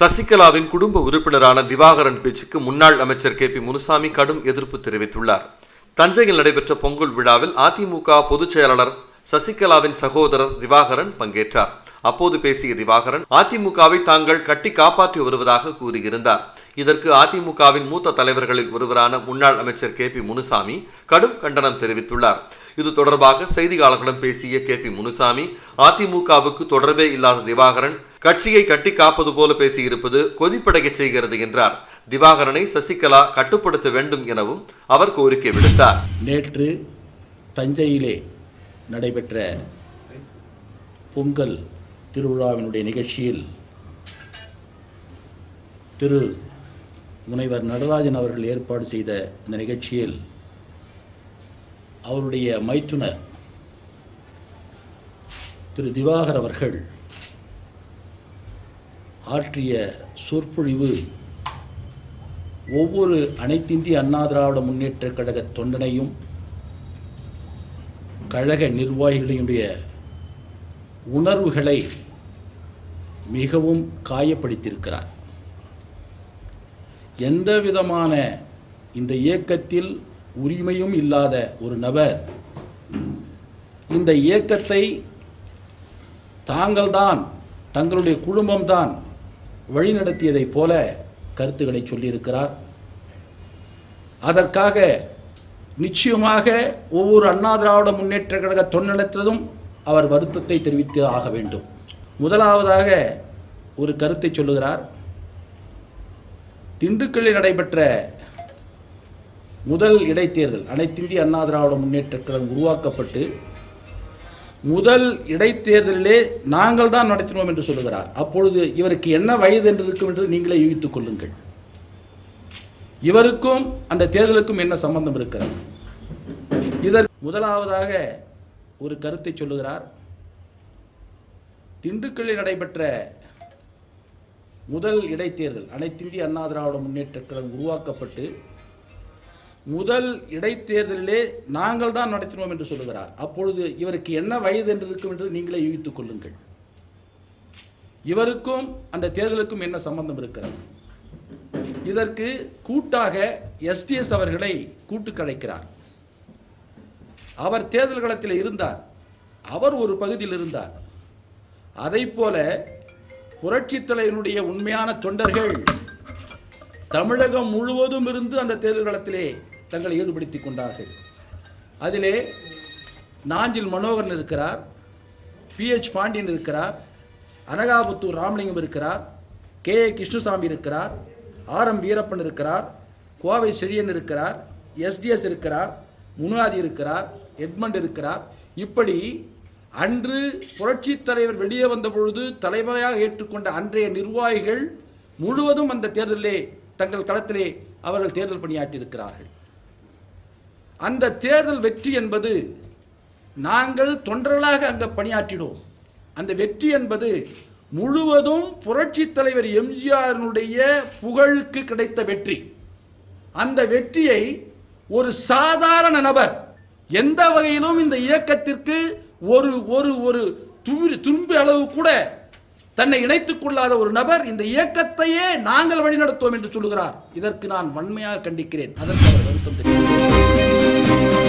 சசிகலாவின் குடும்ப உறுப்பினரான திவாகரன் பேச்சுக்கு முன்னாள் அமைச்சர் கே பி முனுசாமி கடும் எதிர்ப்பு தெரிவித்துள்ளார். தஞ்சையில் நடைபெற்ற பொங்கல் விழாவில் அதிமுக பொதுச் செயலாளர் சசிகலாவின் சகோதரர் திவாகரன் பங்கேற்றார். அப்போது பேசிய திவாகரன் அதிமுகவை தாங்கள் கட்டி காப்பாற்றி வருவதாக கூறியிருந்தார். இதற்கு அதிமுகவின் மூத்த தலைவர்களில் ஒருவரான முன்னாள் அமைச்சர் கே பி முனுசாமி கடும் கண்டனம் தெரிவித்துள்ளார். இது தொடர்பாக செய்தியாளர்களிடம் பேசிய கே பி முனுசாமி அதிமுகவுக்கு தொடர்பே இல்லாத திவாகரன் கட்சியை கட்டி காப்பது போல பேசியிருப்பது கொதிப்படையச் செய்கிறது என்றார். திவாகரனை சசிகலா கட்டுப்படுத்த வேண்டும் எனவும் அவர் கோரிக்கை விடுத்தார். நேற்று தஞ்சையிலே நடைபெற்ற பொங்கல் திருவிழாவினுடைய நிகழ்ச்சியில் திரு முனைவர் நடராஜன் அவர்கள் ஏற்பாடு செய்த இந்த நிகழ்ச்சியில் அவருடைய மைத்துனர் திரு திவாகர் அவர்கள் ஆற்றிய சொற்பொழிவு ஒவ்வொரு அனைத்திந்திய அண்ணா திராவிட முன்னேற்ற கழக தொண்டனையும் கழக நிர்வாகிகளினுடைய உணர்வுகளை மிகவும் காயப்படுத்தியிருக்கிறார். எந்த விதமான இந்த இயக்கத்தில் உரிமையும் இல்லாத ஒரு நபர் இந்த இயக்கத்தை தாங்கள்தான் தங்களுடைய குடும்பம்தான் வழிநடத்தியதைப் போல கருத்துக்களை சொல்லியிருக்கிறார். அதற்காக நிச்சயமாக ஒவ்வொரு அண்ணா திராவிட முன்னேற்ற கழக தொன்னலத்திலும் அவர் வருத்தத்தை தெரிவித்து ஆக வேண்டும். முதலாவதாக ஒரு கருத்தை சொல்லுகிறார். திண்டுக்கல்லில் நடைபெற்ற முதல் இடைத்தேர்தல் அனைத்திந்திய அண்ணா திராவிட முன்னேற்ற கழகம் உருவாக்கப்பட்டு முதல் இடைத்தேர்தலிலே நாங்கள் தான் நடத்தினோம் என்று சொல்லுகிறார். அப்பொழுது இவருக்கு என்ன வயது என்று இருக்கும் என்று நீங்களே யூகித்துக் கொள்ளுங்கள். இவருக்கும் அந்த தேர்தலுக்கும் என்ன சம்பந்தம் இருக்கிறது? இதற்கு முதலாவதாக ஒரு கருத்தை சொல்லுகிறார். திண்டுக்கல்லில் நடைபெற்ற முதல் இடைத்தேர்தல் அனைத்திந்திய அண்ணா திராவிட முன்னேற்ற கழகம் உருவாக்கப்பட்டு முதல் இடைத்தேர்தலிலே நாங்கள் தான் நடத்தினோம் என்று சொல்லுகிறார். அப்பொழுது இவருக்கு என்ன வயது என்று இருக்கும் என்று நீங்களே யூகித்துக் கொள்ளுங்கள். இவருக்கும் அந்த தேர்தலுக்கும் என்ன சம்பந்தம் இருக்கிறது? இதற்கு கூட்டாக எஸ்டிஎஸ் அவர்களை கூட்டு கழைக்கிறார் அவர் தேர்தல் களத்தில் இருந்தார். அவர் ஒரு பகுதியில் இருந்தார். அதை போல புரட்சித் தலைவனுடைய உண்மையான தொண்டர்கள் தமிழகம் முழுவதும் இருந்து அந்த தேர்தல் களத்திலே தங்களை ஈடுபடுத்தி கொண்டார்கள். அதிலே நாஞ்சில் மனோகரன் இருக்கிறார் பிஹெச் பாண்டியன் இருக்கிறார் அனகாபுத்தூர் ராமலிங்கம் இருக்கிறார் கே. ஏ. கிருஷ்ணசாமி இருக்கிறார் ஆர். எம். வீரப்பன் இருக்கிறார் கோவை செழியன் இருக்கிறார் எஸ்டிஎஸ் இருக்கிறார் முனாதி இருக்கிறார் எட்மண்ட் இருக்கிறார். இப்படி அன்று புரட்சித் தலைவர் வெளியே வந்த பொழுது தலைவராக ஏற்றுக்கொண்ட அன்றைய நிர்வாகிகள் முழுவதும் அந்த தேர்தலிலே தங்கள் களத்திலே அவர்கள் தேர்தல் பணியாற்றியிருக்கிறார்கள். அந்த தேர்தல் வெற்றி என்பது நாங்கள் தொண்டர்களாக அங்கே பணியாற்றினோம். அந்த வெற்றி என்பது முழுவதும் புரட்சித் தலைவர் எம்ஜிஆரினுடைய புகழுக்கு கிடைத்த வெற்றி. அந்த வெற்றியை ஒரு சாதாரண நபர் எந்த வகையிலும் இந்த இயக்கத்திற்கு ஒரு ஒரு ஒரு தும்பி தும்பி அளவு கூட தன்னை இணைத்துக் கொள்ளாத ஒரு நபர் இந்த இயக்கத்தையே நாங்கள் வழிநடத்துவோம் என்று சொல்லுகிறார். இதற்கு நான் வன்மையாக கண்டிக்கிறேன். அதற்கு அவர் வருத்தம் தெரிவித்தார் you.